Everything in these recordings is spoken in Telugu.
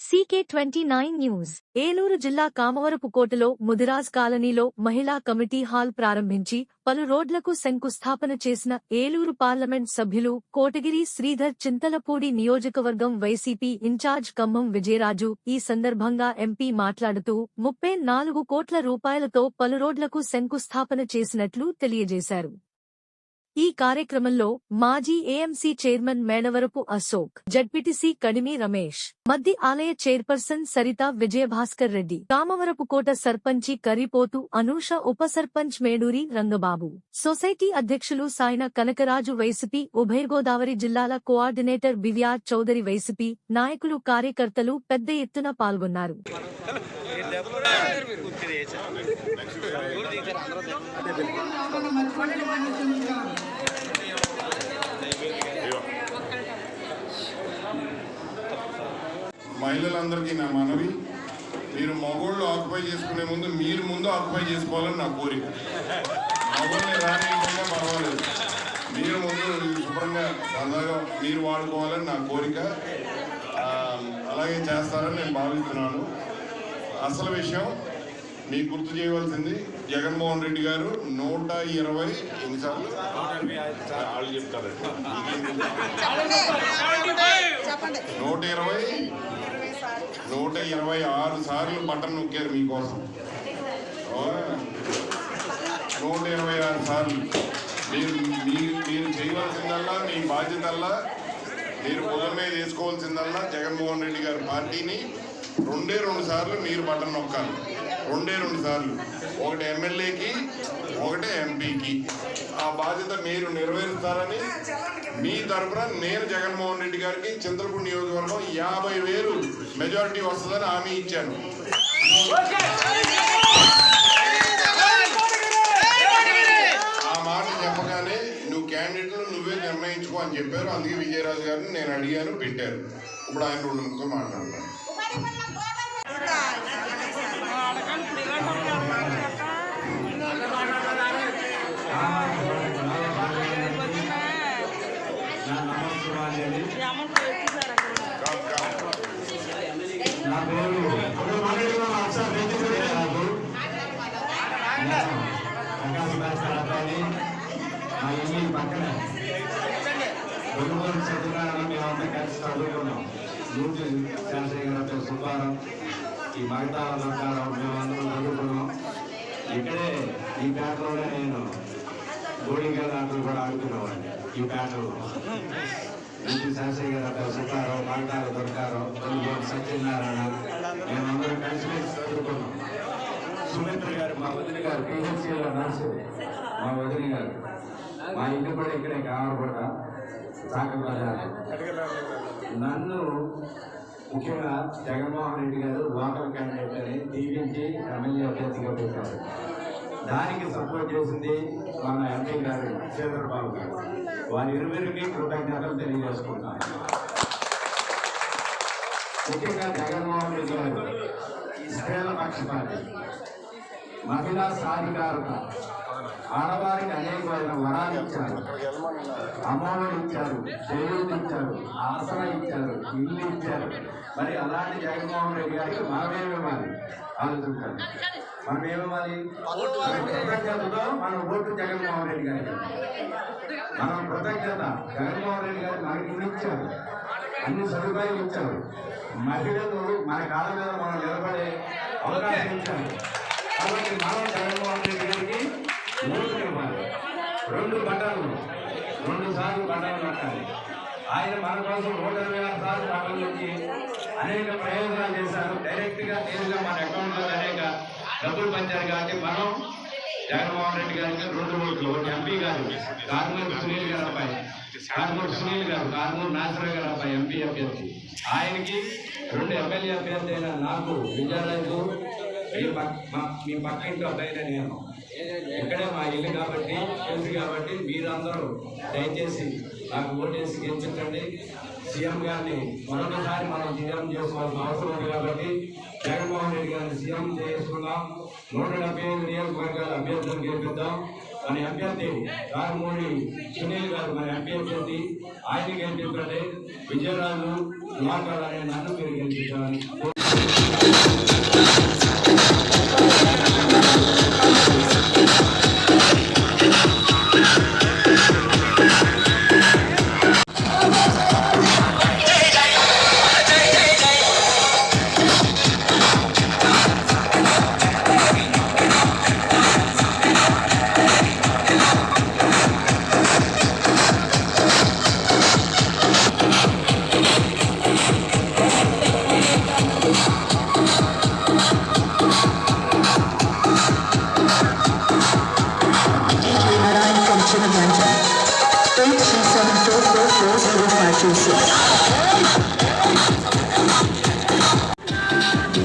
CK twenty nine news. Eluru జిల్లా కామవరపుకోటలో ముదిరాజ్ కాలనీలో మహిళా కమిటీ హాల్ ప్రారంభించి పలు రోడ్లకు శంకుస్థాపన చేసిన ఏలూరు పార్లమెంట్ సభ్యులు కోటగిరి శ్రీధర్ చింతలపూడి నియోజకవర్గం వైసీపీ ఇన్ఛార్జ్ ఖమ్మం విజయరాజు ఈ సందర్భంగా ఎంపీ మాట్లాడుతూ ముప్పై నాలుగు కోట్ల రూపాయలతో పలు రోడ్లకు శంకుస్థాపన చేసినట్లు తెలియజేశారు. ఈ కార్యక్రమంలో మాజీ AMC chairman Medavarapu Ashok ZPTC Kadimi Ramesh Maddi ఆలయ చైర్పర్సన్ సరిత విజయభాస్కర్ రెడ్డి కామవరపు కోట సర్పంచి కరిపోతు అనూష ఉప సర్పంచ్ మేడూరి రంగబాబు సొసైటీ అధ్యక్షులు సాయన కనకరాజు వైసీపీ ఉభయ గోదావరి జిల్లాల కోఆర్డినేటర్ బివిఆర్ చౌదరి వైసీపీ నాయకులు కార్యకర్తలు పెద్ద ఎత్తున పాల్గొన్నారు. మహిళలందరికీ నా మనవి మీరు మగోళ్ళు ఆక్యుపై చేసుకునే ముందు మీరు ముందు ఆక్యుపై చేసుకోవాలని నా కోరిక. మగోళ్ళని రానియకుండా పర్వాలేదు. మీరు ముందు శుభ్రంగా సరదాగా మీరు వాడుకోవాలని నా కోరిక. అలాగే చేస్తారని నేను భావిస్తున్నాను. అసలు విషయం మీకు గుర్తు చేయవలసింది జగన్మోహన్ రెడ్డి గారు నూట ఇరవై ఎన్నిసార్లు వాళ్ళు చెప్తారండి నూట ఇరవై నూట ఇరవై ఆరు సార్లు బటన్ నొక్కారు మీకోసం. నూట ఇరవై ఆరు సార్లు. మీరు మీరు మీరు చేయవలసిందల్లా మీ బాధ్యతల్లా మీరు పొలం మీద వేసుకోవాల్సిందల్లా జగన్మోహన్ రెడ్డి గారి పార్టీని రెండే రెండు సార్లు మీరు బటన్ నొక్కాలి. రెండే రెండు సార్లు. ఒకటి ఎమ్మెల్యేకి ఒకటే ఎంపీకి. ఆ బాధ్యత మీరు నెరవేరుస్తారని మీ తరపున నేను జగన్మోహన్ రెడ్డి గారికి చంద్రపూర్ నియోజకవర్గం యాభై వేలు మెజారిటీ వస్తుందని హామీ ఇచ్చాను. ఆ మాట చెప్పగానే నువ్వు క్యాండిడేట్లు నువ్వే నిర్ణయించుకో అని చెప్పారు. అందుకే విజయరాజు గారిని నేను అడిగాను పెట్టారు. ఇప్పుడు ఆయన రెండు ముక్కలు మాట్లాడతాను నా నమస్కారాలు కాదు, కాదు. నా పేరు ఒక మాట్లాడిన ఒకసారి వేదిక మీద నాకు ప్రకాశ్ భాస్కర్ అబ్బాయి మా పక్కన గురుమూరు సత్యనారాయణ మేమంతా కలిసి చదువుకున్నాం నూతి శాస్త్రి సుబ్బారావు ఈ మగతా నరకారావు మేమందరం చదువుకున్నాం ఇక్కడే ఈ పేటలోనే నేను గోడిగా ఆటలు కూడా ఆడుకునేవాడిని ఈ పేటలో ఇంటి శాస్త్రి సుబ్బారావు మగతాల దొరకారావు కొనుగోలు సత్యనారాయణ మేమందరం కలిసి చదువుకున్నాం సుమిత్ర గారు మా వదిన గారు పిహెచ్సిలో నర్సు మా వదిన గారు మా ఇంటి పడి ఇక్కడే కావరపడ నన్ను ముఖ్యంగా జగన్మోహన్ రెడ్డి గారు లోకల్ క్యాండిడేట్ అని దీవించి ఎమ్మెల్యే అభ్యర్థిగా పెట్టారు. దానికి సపోర్ట్ చేసింది మన ఎంపీ గారు చంద్రబాబు గారు. వారి ఇరువురికి కృతజ్ఞతలు తెలియజేసుకుంటాను ముఖ్యంగా జగన్మోహన్ రెడ్డి గారు స్త్రీల పక్షపాతి మహిళా సాధికారత ఆడవారికి అనేకమైన వరాలు ఇచ్చారు. అమోలు ఇచ్చారు దేవుడు ఇచ్చారు ఆసన ఇచ్చారు ఇల్లు ఇచ్చారు. మరి అలాంటి జగన్మోహన్ రెడ్డి గారికి మనమేమివ్వాలి ఆలోచించాలి. మనం ఏమివ్వాలి కృతజ్ఞతతో మన ఓటు జగన్మోహన్ రెడ్డి గారికి. మనం కృతజ్ఞత. జగన్మోహన్ రెడ్డి గారు మనకి ఇల్లు ఇచ్చారు. అన్ని సదుపాయాలు ఇచ్చారు. మహిళలు మన కాళ్ళ మీద మనం నిలబడే అవకాశం ఇచ్చారు. కాబట్టి మనం జగన్మోహన్ రెడ్డి గారికి రెండు బటన్లు. రెండు సార్లు బటన్లు నొక్కాలి ఆయన మన కోసం నూట ఇరవై ఆరు సార్లు బటన్లు నొక్కి అనేక ప్రయోజనాలు చేశారు. డైరెక్ట్గా నేరుగా మన అకౌంట్లో అనేక డబ్బులు పంచారు కాబట్టి మనం జగన్మోహన్ రెడ్డి గారికి రెండు ఓట్లు ఒకటి ఎంపీ గారు కార్మూర్ సునీల్ గారు అబ్బాయి. కార్మూర్ సునీల్ గారు కార్మూర్ నాసరావు గారు అబ్బాయి ఎంపీ అభ్యర్థి. ఆయనకి రెండు ఎమ్మెల్యే అభ్యర్థి అయిన నాకు విజయరాజు మీ పక్క ఇంట్లో అబ్బాయినే నేను. ఇక్కడే మా ఇల్లు కాబట్టి తెలుసు కాబట్టి మీరందరూ దయచేసి నాకు ఓటేసి గెలిపించండి. సీఎం గారిని మరొకసారి మనం సీఎం చేసుకోవాల్సిన అవసరం ఉంది కాబట్టి జగన్మోహన్ రెడ్డి గారిని సీఎం చేసుకుందాం. నూట డెబ్బై ఐదు నియోజకవర్గాల అభ్యర్థులను గెలిపిద్దాం. మన అభ్యర్థి రాజమౌళి సునీల్ గారు మన ఎంపీ అభ్యర్థి. ఆయన గెలిపించండి. విజయరాజు దివాకర్ అనే నన్ను మీరు గెలిపించాలని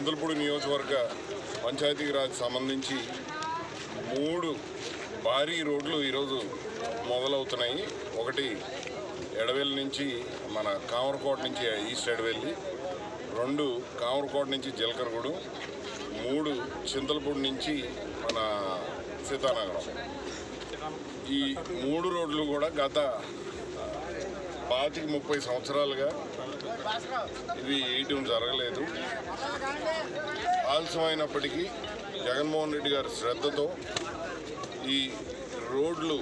చంద్రపూడి నియోజకవర్గ పంచాయతీరాజ్ సంబంధించి మూడు భారీ రోడ్లు ఈరోజు మొదలవుతున్నాయి. ఒకటి ఎడవెల్లి నుంచి మన కామరకోట నుంచి ఈస్ట్ ఎడవెల్లి రెండు కామరకోట నుంచి జీలకరగూడు మూడు చింతలపూడి నుంచి మన సీతానగరం. ఈ మూడు రోడ్లు కూడా గత పాతిక ముప్పై సంవత్సరాలుగా ఇది వేయటం జరగలేదు. ఆలస్యమైనప్పటికీ జగన్మోహన్ రెడ్డి గారి శ్రద్ధతో ఈ రోడ్లు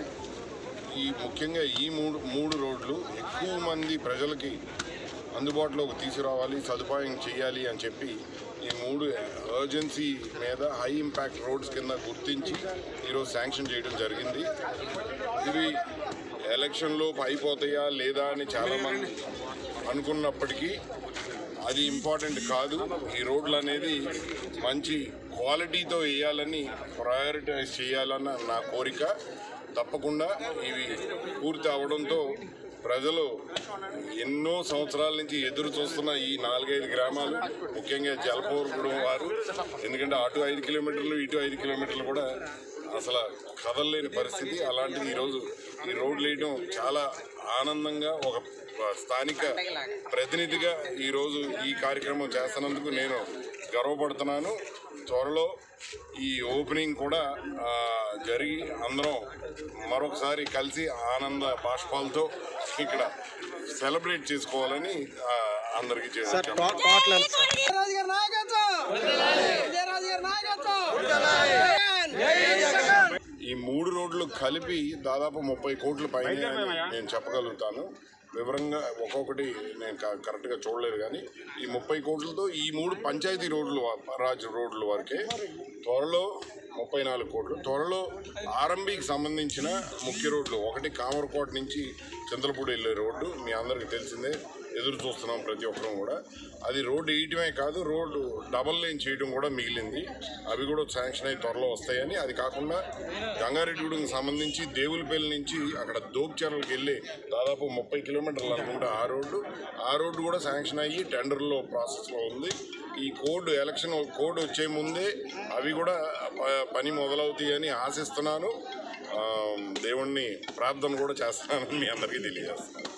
ఈ ముఖ్యంగా ఈ మూడు మూడు రోడ్లు ఎక్కువ మంది ప్రజలకి అందుబాటులోకి తీసుకురావాలి సదుపాయం చేయాలి అని చెప్పి ఈ మూడు ఎర్జెన్సీ మీద హై ఇంపాక్ట్ రోడ్స్ కింద గుర్తించి ఈరోజు శాంక్షన్ చేయడం జరిగింది. ఇవి ఎలక్షన్లో అయిపోతాయా లేదా అని చాలామంది అనుకున్నప్పటికీ అది ఇంపార్టెంట్ కాదు. ఈ రోడ్లు అనేది మంచి క్వాలిటీతో వేయాలని ప్రయారిటైజ్ చేయాలన్న నా కోరిక. తప్పకుండా ఇవి పూర్తి అవడంతో ప్రజలు ఎన్నో సంవత్సరాల నుంచి ఎదురు చూస్తున్న ఈ నాలుగైదు గ్రామాలు ముఖ్యంగా జలపూర్గూడెం వారు ఎందుకంటే అటు ఐదు కిలోమీటర్లు ఇటు ఐదు కిలోమీటర్లు కూడా అసలు కదలలేని పరిస్థితి. అలాంటిది ఈరోజు ఈ రోడ్లు వేయడం చాలా ఆనందంగా ఒక స్థానిక ప్రతినిధిగా ఈరోజు ఈ కార్యక్రమం చేస్తున్నందుకు నేను గర్వపడుతున్నాను. త్వరలో ఈ ఓపెనింగ్ కూడా జరిగి అందరం మరొకసారి కలిసి ఆనంద బాష్పాలతో ఇక్కడ సెలబ్రేట్ చేసుకోవాలని అందరికీ చేశాను ఈ మూడు రోడ్లు కలిపి దాదాపు ముప్పై కోట్ల పైన నేను చెప్పగలుగుతాను. వివరంగా ఒక్కొక్కటి నేను క- కరెక్ట్గా చూడలేదు కానీ ఈ ముప్పై కోట్లతో ఈ మూడు పంచాయతీ రోడ్లు వ- రాజ్ రోడ్లు వరకే త్వరలో ముప్పై నాలుగు కోట్లు త్వరలో ఆర్ఎంబికి సంబంధించిన ముఖ్య రోడ్లు ఒకటి కామరకోట నుంచి చింతలపూడి వెళ్ళే రోడ్డు మీ అందరికీ తెలిసిందే. ఎదురు చూస్తున్నాం ప్రతి ఒక్కరూ కూడా. అది రోడ్డు వేయటమే కాదు రోడ్డు డబల్ లేన్ చేయడం కూడా మిగిలింది. అవి కూడా శాంక్షన్ అయి త్వరలో వస్తాయని. అది కాకుండా గంగారెడ్డిగూడెంకి సంబంధించి దేవులపల్లి నుంచి అక్కడ దోప్చెరలకు వెళ్ళి దాదాపు ముప్పై కిలోమీటర్లు అనుకుంటే ఆ రోడ్డు. ఆ రోడ్డు కూడా శాంక్షన్ అయ్యి టెండర్లో ప్రాసెస్లో ఉంది. ఈ కోడ్ ఎలక్షన్ కోడ్ వచ్చే ముందే అవి కూడా ప- పని మొదలవుతాయని ఆశిస్తున్నాను. దేవుణ్ణి ప్రార్థన కూడా చేస్తున్నానని మీ అందరికీ తెలియజేస్తున్నాను.